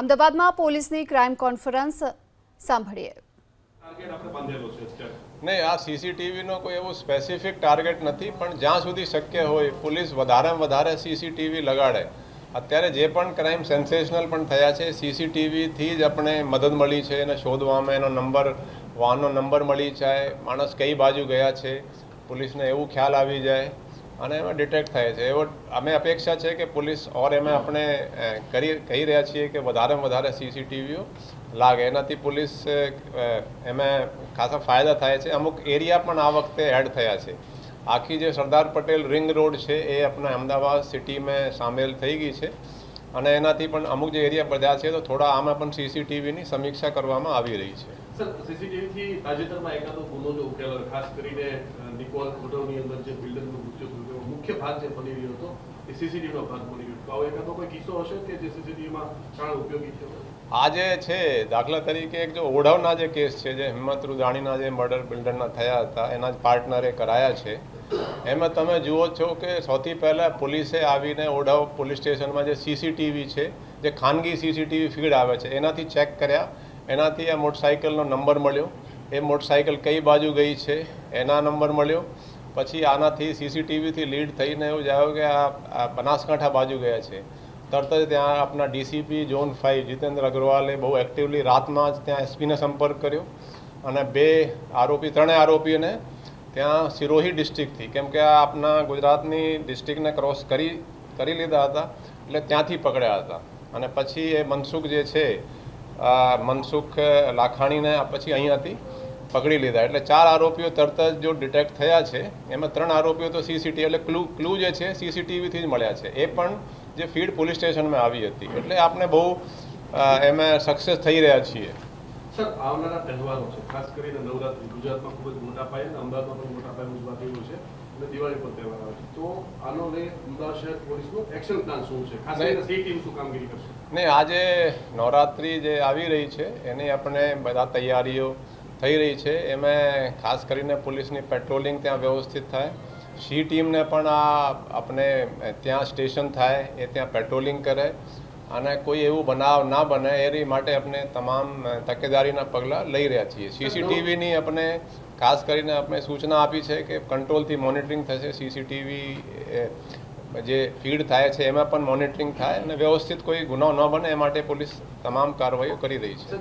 અમદાવાદમાં પોલીસની crime conference સાંભળીએ. નહીં, આ સીસીટીવીનો કોઈ એવો સ્પેસિફિક ટાર્ગેટ નથી, પણ જ્યાં સુધી શક્ય હોય, પોલીસ વધારેમાં વધારે સીસીટીવી લગાડે. અત્યારે જે પણ ક્રાઇમ સેન્સેશનલ પણ થયા છે, સીસીટીવીથી જ આપણે મદદ મળી છે, એને શોધવામાં એનો નંબર વાહનનો નંબર મળી જાય, માણસ કઈ બાજુ ગયા છે, પોલીસને એવું ખ્યાલ આવી જાય. અને એમાં ડિટેક્ટ થાય છે. એવો અમે અપેક્ષા છે કે પોલીસ ઓર એમાં આપણે કરી, કહી રહ્યા છીએ કે વધારેમાં વધારે સીસીટીવીઓ લાગે. એનાથી પોલીસ એમાં ખાસા ફાયદા થાય છે. અમુક એરિયા પણ આ વખતે એડ થયા છે. આખી જે સરદાર પટેલ રિંગ રોડ છે એ આપણા અમદાવાદ સિટીમાં સામેલ થઈ ગઈ છે. અને એનાથી પણ અમુક જે એરિયા બધા છે તો થોડા આમાં પણ સીસીટીવીની સમીક્ષા કરવામાં આવી રહી છે. સર સીસીટીવી થી તાજેતરમાં એકાદો ગુનો જો ઉકેલો, ખાસ કરીને નિકોલ હોટલની અંદર જે બિલ્ડરનું મૃત્યુ થયું મુખ્ય ભાગ જે બની રહ્યો હતો, એ સીસીટીવીનો ભાગ બની રહ્યો હતો. એકાદો કોઈ કિસ્સો હશે કે જે સીસીટીવીમાં ઘણા ઉપયોગી છે આજે છે, દાખલા તરીકે એક જો ઓઢવના જે કેસ છે, જે હિંમત રુદાણીના જે મર્ડર બિલ્ડરના થયા હતા, એના જ પાર્ટનરે કરાયા છે. એમાં તમે જુઓ છો કે સૌથી પહેલાં પોલીસે આવીને ઓઢવ પોલીસ સ્ટેશનમાં જે સીસીટીવી છે, જે ખાનગી સીસીટીવી ફીડ આવે છે, એનાથી ચેક કર્યા. એનાથી આ મોટરસાઇકલનો નંબર મળ્યો. એ મોટરસાઇકલ કઈ બાજુ ગઈ છે એના નંબર મળ્યો. પછી આનાથી સીસીટીવીથી લીડ થઈને એવું જાણ્યું કે આ બનાસકાંઠા બાજુ ગયા છે. તરત જ ત્યાં આપણા ડીસીપી ઝોન ફાઇવ જીતેન્દ્ર અગ્રવાલે બહુ એક્ટિવલી રાતમાં જ ત્યાં એસપીને સંપર્ક કર્યો. અને બે આરોપી, ત્રણેય આરોપીઓને ત્યાં સિરોહી ડિસ્ટ્રિક્ટથી, કેમ કે આ આપણા ગુજરાતની ડિસ્ટ્રિક્ટને ક્રોસ કરી કરી લીધા હતા, એટલે ત્યાંથી પકડ્યા હતા. અને પછી એ મનસુખ જે છે મનસુખ લાખાણીને પછી અહીંયાથી પકડી લીધા. એટલે ચાર આરોપીઓ તરત જ જો ડિટેક્ટ થયા છે, એમાં ત્રણ આરોપીઓ તો સીસીટીવી એટલે ક્લુ ક્લુ જે છે સીસીટીવીથી જ મળ્યા છે. એ પણ જે ફીડ પોલીસ સ્ટેશનમાં આવી હતી. એટલે આપણે બહુ એમાં સક્સેસ થઈ રહ્યા છીએ. સર આવનારા તહેવારો છે. ખાસ કરીને નવરાત્રી. ગુજરાતમાં ખૂબ જ મોટા પાયે અને અમદાવાદમાં પણ મોટા પાયે ઉજવાતી હોય છે અને દિવાળી પર તહેવાર આવે છે. તો આનો લઈ અમદાવાદ શહેર પોલીસનો એક્શન પ્લાન શું છે? ખાસ કરીને સી ટીમ શું કામગીરી કરશે? ને આજે નવરાત્રિ જે આવી રહી છે એની આપણે બધા તૈયારીઓ થઈ રહી છે. એમાં ખાસ કરીને પોલીસની પેટ્રોલિંગ ત્યાં વ્યવસ્થિત થાય. સી ટીમને પણ આ આપણે ત્યાં સ્ટેશન થાય એ ત્યાં પેટ્રોલિંગ કરે. અને કોઈ એવું બનાવ ના બને એ માટે આપણે તમામ તકેદારીના પગલાં લઈ રહ્યા છીએ. સીસીટીવીની આપણે ખાસ કરીને આપણે સૂચના આપી છે કે કંટ્રોલથી મોનિટરિંગ થશે. સીસીટીવી જે ફીડ થાય છે એમાં પણ મોનિટરિંગ થાય અને વ્યવસ્થિત કોઈ ગુનો ન બને એ માટે પોલીસ તમામ કાર્યવાહીઓ કરી રહી છે.